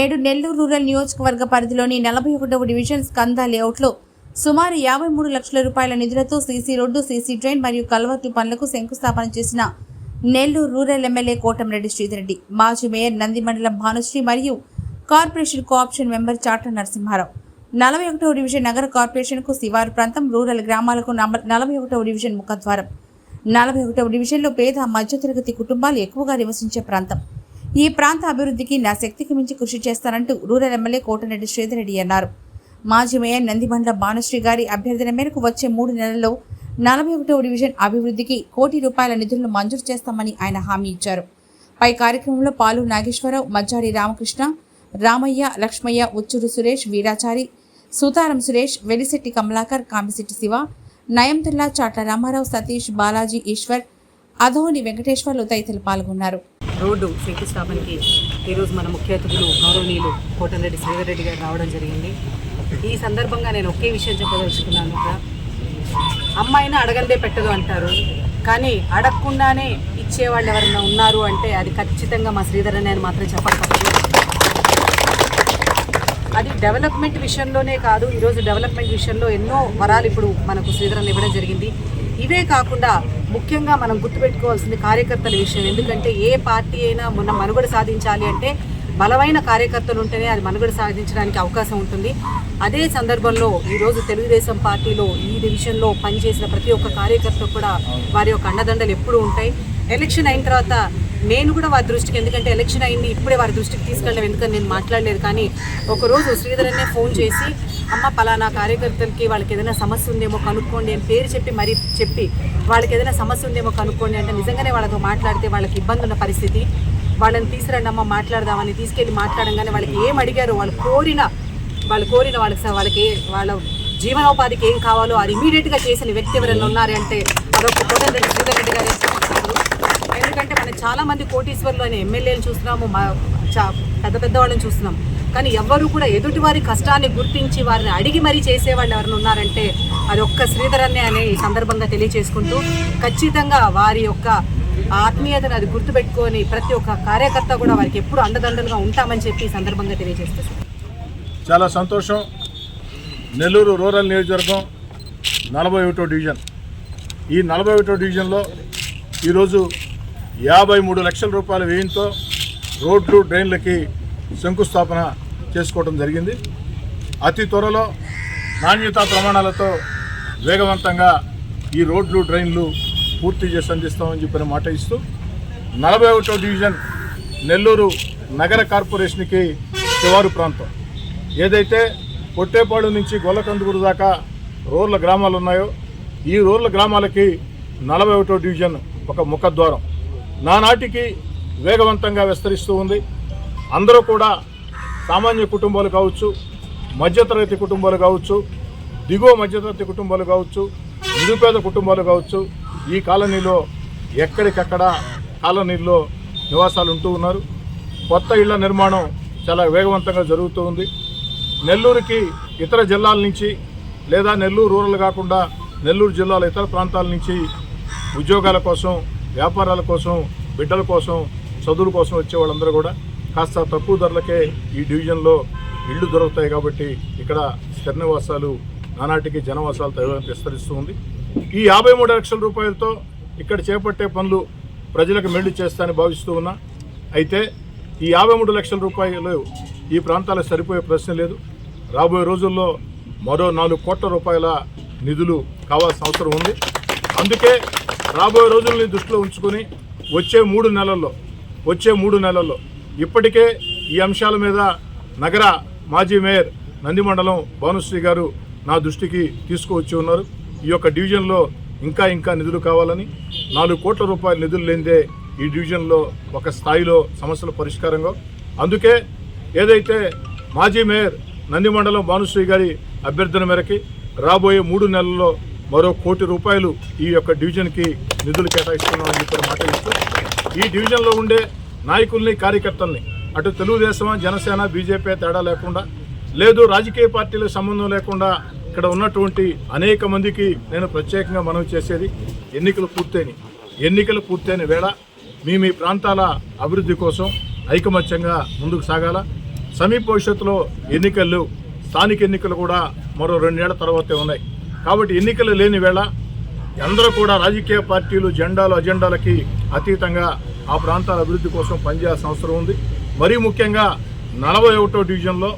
నేడు నెల్లూరు రూరల్ నియోజకవర్గ పరిధిలోని నలభై ఒకటవ డివిజన్ స్కంద లేఅవుట్లో సుమారు యాభై మూడు లక్షల రూపాయల నిధులతో సీసీ రోడ్డు సీసీ డ్రైన్ మరియు కల్వర్టు పనులకు శంకుస్థాపన చేసిన నెల్లూరు రూరల్ ఎమ్మెల్యే కోటంరెడ్డి శ్రీధరెడ్డి మాజీ మేయర్ నంది మండలం భానుశ్రీ మరియు కార్పొరేషన్ కోఆప్షన్ మెంబర్ చాట నరసింహారావు. నలభై ఒకటవ డివిజన్ నగర కార్పొరేషన్కు శివారు ప్రాంతం రూరల్ గ్రామాలకు నలభై ఒకటవ డివిజన్ ముఖద్వారం. నలభై ఒకటవ డివిజన్లో పేద మధ్యతరగతి కుటుంబాలు ఎక్కువగా నివసించే ప్రాంతం. ఈ ప్రాంత అభివృద్ధికి నా శక్తికి మించి కృషి చేస్తానంటూ రూరల్ ఎమ్మెల్యే కోటరెడ్డి శ్రీధర్రెడ్డి అన్నారు. మాజీ మేయర్ నందిబండ్ల భానుశ్రీ గారి అభ్యర్థన మేరకు వచ్చే మూడు నెలల్లో నలభై ఒకటవ డివిజన్ అభివృద్ధికి కోటి రూపాయల నిధులను మంజూరు చేస్తామని ఆయన హామీ ఇచ్చారు. పై కార్యక్రమంలో పాలు నాగేశ్వరరావు మజ్జాడి రామకృష్ణ రామయ్య లక్ష్మయ్య ఉచ్చూరు సురేష్ వీరాచారి సుతారం సురేష్ వెలిశెట్టి కమలాకర్ కామిశెట్టి శివ నయంతుల్లా చాట్ల రామారావు సతీష్ బాలాజీ ఈశ్వర్ అధోని వెంకటేశ్వర్లు తదితరులు పాల్గొన్నారు. రోడ్డు శంకుస్థాపనకి ఈరోజు మన ముఖ్య అతిథులు గౌరవనీయులు కోటంరెడ్డి శ్రీధర్ రెడ్డి గారు రావడం జరిగింది. ఈ సందర్భంగా నేను ఒకే విషయం చెప్పదలుచుకున్నాను ఇక్కడ అమ్మాయిని అడగందే పెట్టదు అంటారు. కానీ అడగకుండానే ఇచ్చేవాళ్ళు ఎవరైనా ఉన్నారు అంటే అది ఖచ్చితంగా మా శ్రీధర్ నేను అని మాత్రం చెప్పాలి అది డెవలప్మెంట్ విషయంలోనే కాదు ఈరోజు డెవలప్మెంట్ విషయంలో ఎన్నో వరాలు ఇప్పుడు మనకు శ్రీధరన్ ఇవ్వడం జరిగింది. ఇవే కాకుండా ముఖ్యంగా మనం గుర్తుపెట్టుకోవాల్సింది కార్యకర్తల విషయం. ఎందుకంటే ఏ పార్టీ అయినా మొన్న మనుగడ సాధించాలి అంటే బలమైన కార్యకర్తలు ఉంటేనే అది మనుగడ సాధించడానికి అవకాశం ఉంటుంది. అదే సందర్భంలో ఈరోజు తెలుగుదేశం పార్టీలో ఈ డివిజన్లో పనిచేసిన ప్రతి ఒక్క కార్యకర్త కూడా వారి యొక్క అండదండలు ఎప్పుడూ ఉంటాయి. ఎలక్షన్ అయిన తర్వాత నేను కూడా వారి దృష్టికి ఎందుకంటే ఎలక్షన్ అయింది ఇప్పుడే వారి దృష్టికి తీసుకెళ్ళడం ఎందుకని నేను మాట్లాడలేదు. కానీ ఒకరోజు శ్రీధరన్నే ఫోన్ చేసి అమ్మ పలానా కార్యకర్తలకి వాళ్ళకి ఏదైనా సమస్య ఉందేమో కనుక్కోండి అని పేరు చెప్పి మరీ చెప్పి వాళ్ళకి ఏదైనా సమస్య ఉందేమో కనుక్కోండి అంటే నిజంగానే వాళ్ళతో మాట్లాడితే వాళ్ళకి ఇబ్బంది ఉన్న పరిస్థితి. వాళ్ళని తీసుకురండి అమ్మ మాట్లాడదామని తీసుకెళ్ళి మాట్లాడంగానే వాళ్ళకి ఏం అడిగారో వాళ్ళు కోరిన వాళ్ళు కోరిన వాళ్ళకి వాళ్ళకి వాళ్ళ జీవనోపాధికి ఏం కావాలో అది ఇమీడియట్గా చేసిన వ్యక్తి ఎవరైనా ఉన్నారంటే అదొక కోటరెడ్డి శ్రీధర్ రెడ్డి గారు ఎందుకంటే మనం చాలా మంది కోటీశ్వర్లు అనే ఎమ్మెల్యేలు చూస్తున్నాము మా చా- పెద్ద పెద్ద వాళ్ళని చూస్తున్నాం. కానీ ఎవ్వరు కూడా ఎదుటి వారి కష్టాన్ని గుర్తించి వారిని అడిగి మరీ చేసేవాళ్ళు ఎవరైనా ఉన్నారంటే అది ఒక్క శ్రీధరన్నే అనే ఈ సందర్భంగా తెలియజేసుకుంటూ ఖచ్చితంగా వారి యొక్క ఆత్మీయతను అది గుర్తుపెట్టుకొని ప్రతి ఒక్క కార్యకర్త కూడా వారికి ఎప్పుడు అండదండలుగా ఉంటామని చెప్పి ఈ సందర్భంగా తెలియజేస్తారు చాలా సంతోషం. నెల్లూరు రూరల్ నియోజకవర్గం నలభై ఒకటో డివిజన్. ఈ నలభై ఒకటో డివిజన్లో ఈరోజు యాభై మూడు లక్షల రూపాయల వ్యయంతో రోడ్లు డ్రైన్లకి శంకుస్థాపన చేసుకోవడం జరిగింది. అతి త్వరలో నాణ్యతా ప్రమాణాలతో వేగవంతంగా ఈ రోడ్లు డ్రైన్లు పూర్తి చేసి అందిస్తామని చెప్పిన మాట ఇస్తూ నలభై ఒకటో డివిజన్ నెల్లూరు నగర కార్పొరేషన్కి శివారు ప్రాంతం. ఏదైతే పొట్టేపాడు నుంచి గొల్లకందుకూరు దాకా రూరల్ గ్రామాలు ఉన్నాయో ఈ రూరల్ గ్రామాలకి నలభై ఒకటో డివిజన్ ఒక ముఖద్వారం. నానాటికి వేగవంతంగా విస్తరిస్తూ ఉంది. అందరూ కూడా సామాన్య కుటుంబాలు కావచ్చు మధ్యతరగతి కుటుంబాలు కావచ్చు దిగువ మధ్యతరగతి కుటుంబాలు కావచ్చు నిరుపేద కుటుంబాలు కావచ్చు ఈ కాలనీలో ఎక్కడికక్కడ కాలనీల్లో నివాసాలు ఉంటూ ఉన్నారు. కొత్త ఇళ్ళ నిర్మాణం చాలా వేగవంతంగా జరుగుతూ ఉంది. నెల్లూరుకి ఇతర జిల్లాల నుంచి లేదా నెల్లూరు రూరల్ కాకుండా నెల్లూరు జిల్లాల ఇతర ప్రాంతాల నుంచి ఉద్యోగాల కోసం వ్యాపారాల కోసం బిడ్డల కోసం చదువుల కోసం వచ్చే వాళ్ళందరూ కూడా కాస్త తక్కువ ధరలకే ఈ డివిజన్లో ఇళ్ళు దొరుకుతాయి కాబట్టి ఇక్కడ శరణవాసాలు నానాటికి జనవాసాలు విస్తరిస్తూ ఉంది. ఈ యాభై మూడు లక్షల రూపాయలతో ఇక్కడ చేపట్టే పనులు ప్రజలకు మెల్లి చేస్తానని భావిస్తూ ఉన్నా. అయితే ఈ యాభై మూడు లక్షల రూపాయలు ఈ ప్రాంతాలకు సరిపోయే ప్రశ్న లేదు. రాబోయే రోజుల్లో మరో నాలుగు కోట్ల రూపాయల నిధులు కావాల్సిన అవసరం ఉంది. అందుకే రాబోయే రోజుల్ని దృష్టిలో ఉంచుకొని వచ్చే మూడు నెలల్లో వచ్చే మూడు నెలల్లో ఇప్పటికే ఈ అంశాల మీద నగర మాజీ మేయర్ నందిమండలం భానుశ్రీ గారు నా దృష్టికి తీసుకువచ్చి ఉన్నారు. ఈ యొక్క డివిజన్లో ఇంకా ఇంకా నిధులు కావాలని నాలుగు కోట్ల రూపాయల నిధులు లేనిదే ఈ డివిజన్లో ఒక స్థాయిలో సమస్యల పరిష్కారంగా. అందుకే ఏదైతే మాజీ మేయర్ నందిమండలం భానుశ్రీ గారి అభ్యర్థన మేరకి రాబోయే మూడు నెలల్లో మరో కోటి రూపాయలు ఈ యొక్క డివిజన్కి నిధులు కేటాయిస్తున్నామని చెప్పిన మాట ఇస్తూ ఈ డివిజన్లో ఉండే నాయకుల్ని కార్యకర్తల్ని. అటు తెలుగుదేశం జనసేన బీజేపీ తేడా లేకుండా లేదు రాజకీయ పార్టీల సంబంధం లేకుండా ఇక్కడ ఉన్నటువంటి అనేక మందికి నేను ప్రత్యేకంగా మనవి చేసేది ఎన్నికలు పూర్తయిన ఎన్నికలు పూర్తయిన వేళ మీ మీ ప్రాంతాల అభివృద్ధి కోసం ఐకమత్యంగా ముందుకు సాగాల. సమీప భవిష్యత్తులో ఎన్నికలు స్థానిక ఎన్నికలు కూడా మరో రెండేళ్ళ తర్వాతే ఉన్నాయి. కాబట్టి ఎన్నికలు లేని వేళ అందరూ కూడా రాజకీయ పార్టీలు జెండాలు అజెండాలకి అతీతంగా ఆ ప్రాంతాల అభివృద్ధి కోసం పనిచేయాల్సిన అవసరం ఉంది. మరీ ముఖ్యంగా నలభై ఒకటో డివిజన్లో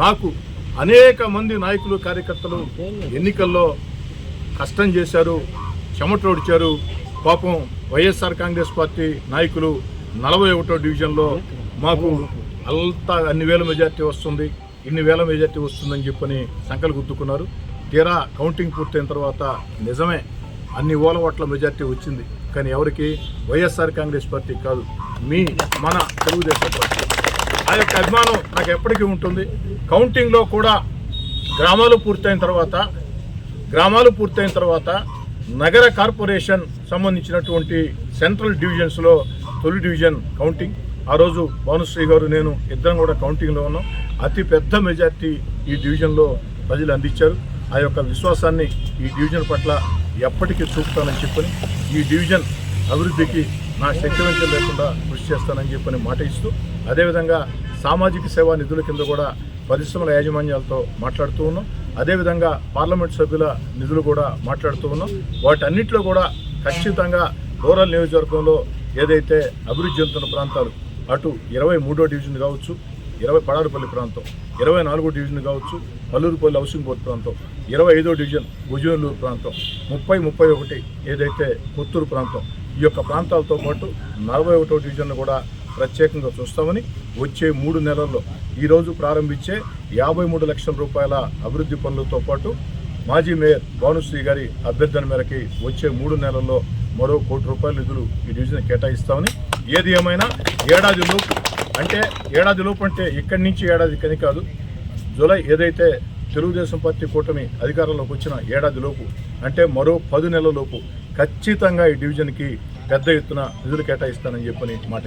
నాకు అనేక మంది నాయకులు కార్యకర్తలు ఎన్నికల్లో కష్టం చేశారు చెమటోడిచారు పాపం వైఎస్ఆర్ కాంగ్రెస్ పార్టీ నాయకులు నలభై ఒకటో డివిజన్లో మాకు అంతా అన్ని వేల మెజార్టీ వస్తుంది ఇన్ని వేల మెజార్టీ వస్తుందని చెప్పని సంకలు గుర్తుకున్నారు తీరా కౌంటింగ్ పూర్తయిన తర్వాత నిజమే అన్ని ఓలవట్ల మెజార్టీ వచ్చింది. కానీ ఎవరికి వైఎస్ఆర్ కాంగ్రెస్ పార్టీ కాదు మీ మన తెలుగుదేశం పార్టీ. ఆ యొక్క అభిమానం నాకు ఎప్పటికీ ఉంటుంది. కౌంటింగ్లో కూడా గ్రామాలు పూర్తయిన తర్వాత గ్రామాలు పూర్తయిన తర్వాత నగర కార్పొరేషన్ సంబంధించినటువంటి సెంట్రల్ డివిజన్స్లో తొలి డివిజన్ కౌంటింగ్. ఆ రోజు భానుశ్రీ గారు నేను ఇద్దరం కూడా కౌంటింగ్లో ఉన్నాం. అతి పెద్ద మెజార్టీ ఈ డివిజన్లో ప్రజలు అందించారు. ఆ యొక్క విశ్వాసాన్ని ఈ డివిజన్ పట్ల ఎప్పటికీ చూపుతానని చెప్పని ఈ డివిజన్ అభివృద్ధికి నా శక్తివంచం లేకుండా కృషి చేస్తానని చెప్పని మాట ఇస్తూ అదేవిధంగా సామాజిక సేవా నిధుల కింద కూడా పరిశ్రమల యాజమాన్యాలతో మాట్లాడుతూ ఉన్నాం. అదేవిధంగా పార్లమెంట్ సభ్యుల నిధులు కూడా మాట్లాడుతూ ఉన్నాం. వాటన్నిటిలో కూడా ఖచ్చితంగా రూరల్ నియోజకవర్గంలో ఏదైతే అభివృద్ధి చెందుతున్న ప్రాంతాలు అటు ఇరవై మూడో డివిజన్ కావచ్చు ఇరవై పడారుపల్లి ప్రాంతం ఇరవై నాలుగో డివిజన్ కావచ్చు పల్లూరుపల్లి హౌసింగ్ బోర్డు ప్రాంతం ఇరవై ఐదో డివిజన్ భుజనూరు ప్రాంతం ముప్పై ముప్పై ఒకటి ఏదైతే కొత్తూరు ప్రాంతం ఈ యొక్క ప్రాంతాలతో పాటు నలభై ఒకటో డివిజన్ కూడా ప్రత్యేకంగా చూస్తామని వచ్చే మూడు నెలల్లో ఈరోజు ప్రారంభించే యాభై మూడు లక్షల రూపాయల అభివృద్ధి పనులతో పాటు మాజీ మేయర్ భానుశ్రీ గారి అభ్యర్థన మేరకి వచ్చే మూడు నెలల్లో మరో కోటి రూపాయల నిధులు ఈ డివిజన్ కేటాయిస్తామని ఏది ఏమైనా ఏడాదిలో అంటే ఏడాది లోపు అంటే ఇక్కడి నుంచి ఏడాది ఇక్కడి కాదు జూలై ఏదైతే తెలుగుదేశం పార్టీ కూటమి అధికారంలోకి వచ్చిన ఏడాది లోపు అంటే మరో పది నెలల లోపు ఖచ్చితంగా ఈ డివిజన్కి పెద్ద ఎత్తున నిధులు కేటాయిస్తానని చెప్పని మాట